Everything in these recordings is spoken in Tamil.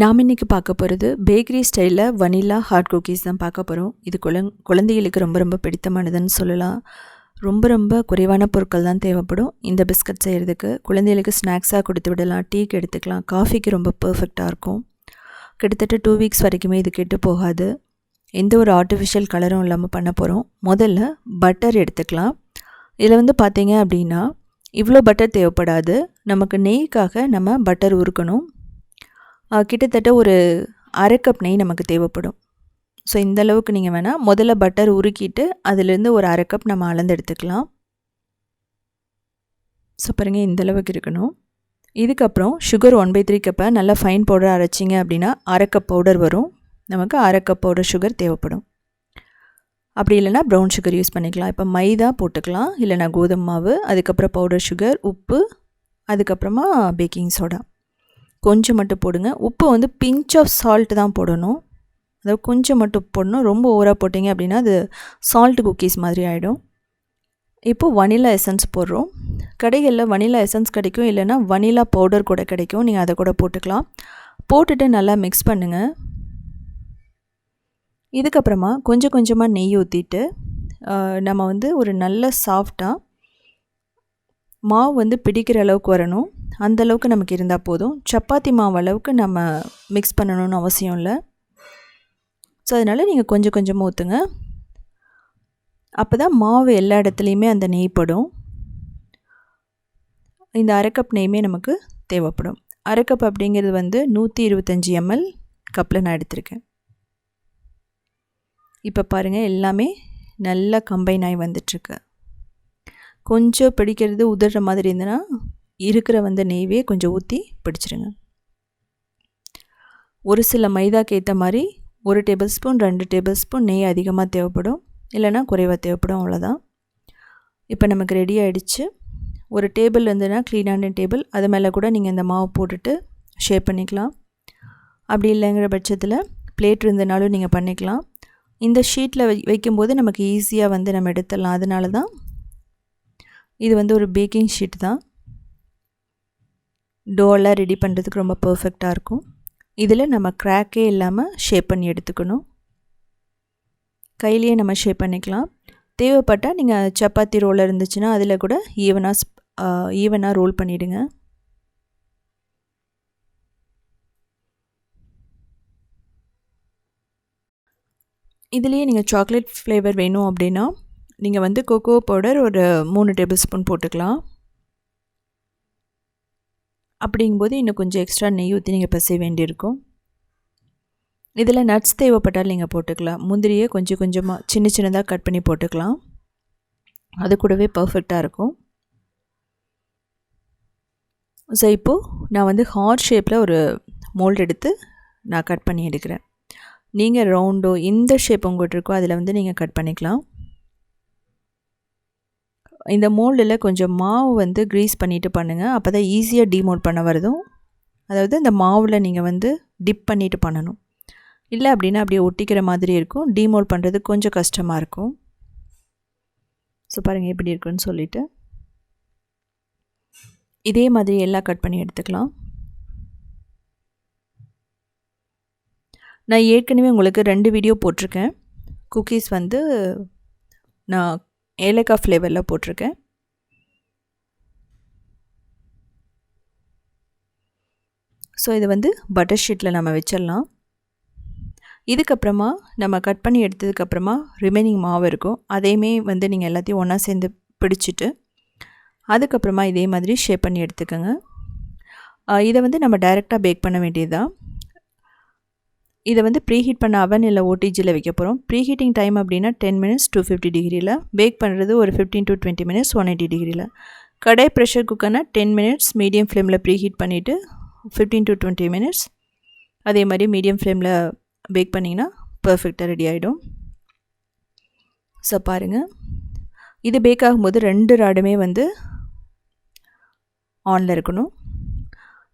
நாம் இன்றைக்கி பார்க்க போகிறது பேக்கரி ஸ்டைலில் வனிலா ஹாட் குக்கீஸ் தான் பார்க்க போகிறோம் இது குழந் குழந்தைகளுக்கு ரொம்ப ரொம்ப பிடித்தமானதுன்னு சொல்லலாம். ரொம்ப ரொம்ப குறைவான பொருட்கள் தான் தேவைப்படும். இந்த பிஸ்கட் செய்கிறதுக்கு குழந்தைகளுக்கு ஸ்நாக்ஸாக கொடுத்து விடலாம் டீக்கு எடுத்துக்கலாம் காஃபிக்கு ரொம்ப பர்ஃபெக்டாக இருக்கும். கிட்டத்தட்ட டூ வீக்ஸ் வரைக்குமே இது கெட்டு போகாது. எந்த ஒரு ஆர்டிஃபிஷியல் கலரும் இல்லாமல் பண்ண போகிறோம் முதல்ல பட்டர் எடுத்துக்கலாம். இதில் வந்து பார்த்தீங்க அப்படின்னா இவ்வளோ பட்டர் தேவைப்படாது. நமக்கு நெய்க்காக நம்ம பட்டர் உருக்கணும். கிட்டத்தட்ட ஒரு அரை கப் நெய் நமக்கு தேவைப்படும். ஸோ இந்த அளவுக்கு நீங்கள் வேணால் முதல்ல பட்டர் உருக்கிட்டு அதுலேருந்து ஒரு அரை கப் நம்ம அளந்து எடுத்துக்கலாம். ஸோ பாருங்கள் இந்த அளவுக்கு இருக்கணும். இதுக்கப்புறம் சுகர் ஒன் பை த்ரீ கப்பை நல்லா ஃபைன் பவுடர் அரைச்சிங்க அப்படின்னா அரை கப் பவுடர் வரும். நமக்கு அரை கப் பவுடர் சுகர் தேவைப்படும். அப்படி இல்லைன்னா ப்ரௌன் சுகர் யூஸ் பண்ணிக்கலாம். இப்போ மைதா போட்டுக்கலாம். இல்லைனா கோதுமை மாவு அதுக்கப்புறம் பவுடர் சுகர் உப்பு அதுக்கப்புறமா பேக்கிங் சோடா கொஞ்சம் மட்டும் போடுங்க. உப்பு வந்து பிஞ்ச் ஆஃப் சால்ட் தான் போடணும். அதாவது கொஞ்சம் மட்டும் போடணும். ரொம்ப ஓவராக போட்டிங்க அப்படின்னா அது சால்ட் குக்கீஸ் மாதிரி ஆகிடும் இப்போது வனிலா எசன்ஸ் போடுறோம். கடைகளில் வனிலா எசன்ஸ் கிடைக்கும். இல்லைன்னா வனிலா பவுடர் கூட கிடைக்கும். நீங்கள் அதை கூட போட்டுக்கலாம். போட்டுட்டு நல்லா மிக்ஸ் பண்ணுங்கள் இதுக்கப்புறமா கொஞ்சம் கொஞ்சமாக நெய் ஊற்றிட்டு நம்ம வந்து ஒரு நல்ல சாஃப்டாக மாவு வந்து பிடிக்கிற அளவுக்கு வரணும். அந்த அளவுக்கு நமக்கு இருந்தால் போதும். சப்பாத்தி மாவு அளவுக்கு நம்ம மிக்ஸ் பண்ணணும்னு அவசியம் இல்லை. ஸோ அதனால் நீங்கள் கொஞ்சம் கொஞ்சமாக ஊற்றுங்க அப்போ தான் மாவு எல்லா இடத்துலையுமே அந்த நெய் படும். இந்த அரைக்கப் நெய்மே நமக்கு தேவைப்படும். அரைக்கப் அப்படிங்கிறது வந்து நூற்றி இருபத்தஞ்சி எம்எல் கப்பில் நான் எடுத்திருக்கேன். இப்போ பாருங்கள் எல்லாமே நல்லா கம்பைன் ஆகி வந்துட்டுருக்கு கொஞ்சம் பிடிக்கிறது உதற மாதிரி இருந்ததுன்னா இருக்கிற வந்து நெய்வே கொஞ்சம் ஊற்றி பிடிச்சிருங்க. ஒரு சில மைதாக்கு ஏற்ற மாதிரி ஒரு டேபிள் ஸ்பூன் ரெண்டு டேபிள் ஸ்பூன் நெய் அதிகமாக தேவைப்படும். இல்லைன்னா குறைவாக தேவைப்படும் அவ்வளோதான் இப்போ நமக்கு ரெடி ஆகிடுச்சு ஒரு டேபிள் இருந்ததுன்னா க்ளீனான டேபிள் அது மேலே கூட நீங்கள் இந்த மாவு போட்டுட்டு ஷேப் பண்ணிக்கலாம். அப்படி இல்லைங்கிற பட்சத்தில் பிளேட் இருந்தனாலும் நீங்கள் பண்ணிக்கலாம். இந்த ஷீட்டில் வை வைக்கும்போது நமக்கு ஈஸியாக வந்து நம்ம எடுத்துடலாம். அதனால தான் இது வந்து ஒரு பேக்கிங் ஷீட் தான். டோலாம் ரெடி பண்ணுறதுக்கு ரொம்ப பர்ஃபெக்டாக இருக்கும். இதில் நம்ம க்ராக்கே இல்லாமல் ஷேப் பண்ணி எடுத்துக்கணும். கையிலேயே நம்ம ஷேப் பண்ணிக்கலாம். தேவைப்பட்டால் நீங்கள் சப்பாத்தி ரோல் இருந்துச்சுன்னா அதில் கூட ஈவனாக ஈவனாக ரோல் பண்ணிவிடுங்க இதுலேயே நீங்கள் சாக்லேட் ஃப்ளேவர் வேணும் அப்படின்னா நீங்கள் வந்து கொக்கோ பவுடர் ஒரு மூணு டேபிள் ஸ்பூன் போட்டுக்கலாம். அப்படிங்கும்போது இன்னும் கொஞ்சம் எக்ஸ்ட்ரா நெய் ஊற்றி நீங்கள் பசைய வேண்டியிருக்கும். இதில் நட்ஸ் தேவைப்பட்டால் நீங்கள் போட்டுக்கலாம். முந்திரியை கொஞ்சம் கொஞ்சமாக சின்ன சின்னதாக கட் பண்ணி போட்டுக்கலாம். அது கூடவே பர்ஃபெக்டாக இருக்கும். ஸோ இப்போது நான் வந்து ஹார்ட் ஷேப்பில் ஒரு மோல்டு எடுத்து நான் கட் பண்ணி எடுக்கிறேன். நீங்கள் ரவுண்டோ எந்த ஷேப் உங்கள்கிட்ட இருக்கோ அதில் வந்து நீங்கள் கட் பண்ணிக்கலாம். இந்த மோல்டில் கொஞ்சம் மாவு வந்து க்ரீஸ் பண்ணிவிட்டு பண்ணுங்கள் அப்போ தான் ஈஸியாக டீமோல்ட் பண்ண வருதும். அதாவது இந்த மாவில் நீங்கள் வந்து டிப் பண்ணிவிட்டு பண்ணணும். இல்லை அப்படின்னா அப்படியே ஒட்டிக்கிற மாதிரி இருக்கும். டிமோல்ட் பண்ணுறது கொஞ்சம் கஷ்டமாக இருக்கும். ஸோ பாருங்கள் எப்படி இருக்குன்னு சொல்லிவிட்டு இதே மாதிரி எல்லாம் கட் பண்ணி எடுத்துக்கலாம். நான் ஏற்கனவே உங்களுக்கு ரெண்டு வீடியோ போட்டிருக்கேன். குக்கீஸ் வந்து நான் ஏலக்காய் ஃப்ளேவரில் போட்டிருக்கேன். ஸோ இது வந்து பட்டர் ஷீட்டில் நம்ம வச்சிடலாம். இதுக்கப்புறமா நம்ம கட் பண்ணி எடுத்ததுக்கப்புறமா ரிமைனிங் மாவு இருக்கும். அதையுமே வந்து நீங்கள் எல்லாத்தையும் ஒன்றா சேர்ந்து பிடிச்சிட்டு அதுக்கப்புறமா இதே மாதிரி ஷேப் பண்ணி எடுத்துக்கோங்க. இதை வந்து நம்ம டைரெக்டாக பேக் பண்ண வேண்டியதுதான். இதை வந்து ப்ரீஹீட் பண்ண அவன் இல்லை ஓடிஜியில் வைக்க போகிறோம் ப்ரீஹீட்டிங் டைம் அப்படின்னா டென் மினிட்ஸ் டூ ஃபிஃப்டி டிகிரியில் பேக் பண்ணுறது ஒரு fifteen to twenty minutes one eighty டிகிரியில் கடை ப்ரெஷர் குக்கர்னா டென் மினிட்ஸ் மீடியம் ஃப்ளேமில் ப்ரீஹீட் பண்ணிவிட்டு ஃபிஃப்டீன் டு டுவெண்ட்டி மினிட்ஸ் அதே மாதிரி மீடியம் ஃப்ளேமில் பேக் பண்ணிங்கன்னா பர்ஃபெக்டாக ரெடி ஆகிடும் ஸோ பாருங்கள் இது பேக் ஆகும்போது ரெண்டு ராடுமே வந்து ஆனில் இருக்கணும்.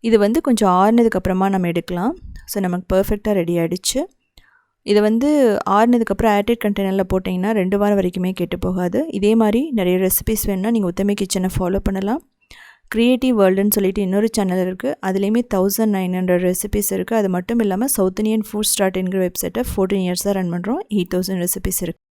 இது வந்து கொஞ்சம் ஆறுனதுக்கப்புறமா நம்ம எடுக்கலாம். ஸோ நமக்கு பர்ஃபெக்டாக ரெடி ஆகிடுச்சு இதை வந்து ஆறுனதுக்கப்புறம் ஏர்டெட் கண்டெய்னரில் போட்டிங்கன்னா ரெண்டு வாரம் வரைக்குமே கெட்டு போகாது. இதே மாதிரி நிறைய ரெசிபிஸ் வேணுன்னா நீங்கள் உத்தமை கிச்சனை ஃபாலோ பண்ணலாம். க்ரியேட்டிவ் வேர்ல்டுன்னு சொல்லிட்டு இன்னொரு சேனல் இருக்குது அதுலேயுமே தௌசண்ட் நைன் ஹண்ட்ரட் ரெசிபிஸ் இருக்குது அது மட்டும் இல்லாமல் சவுத் இந்தியன் ஃபுட் ஸ்டார்ட் என்கிற வெப்சைட்டை ஃபோர்டீன் இயர்ஸாக ரன் பண்ணுறோம் எயிட் தௌசண்ட் ரெசிபிஸ் இருக்குது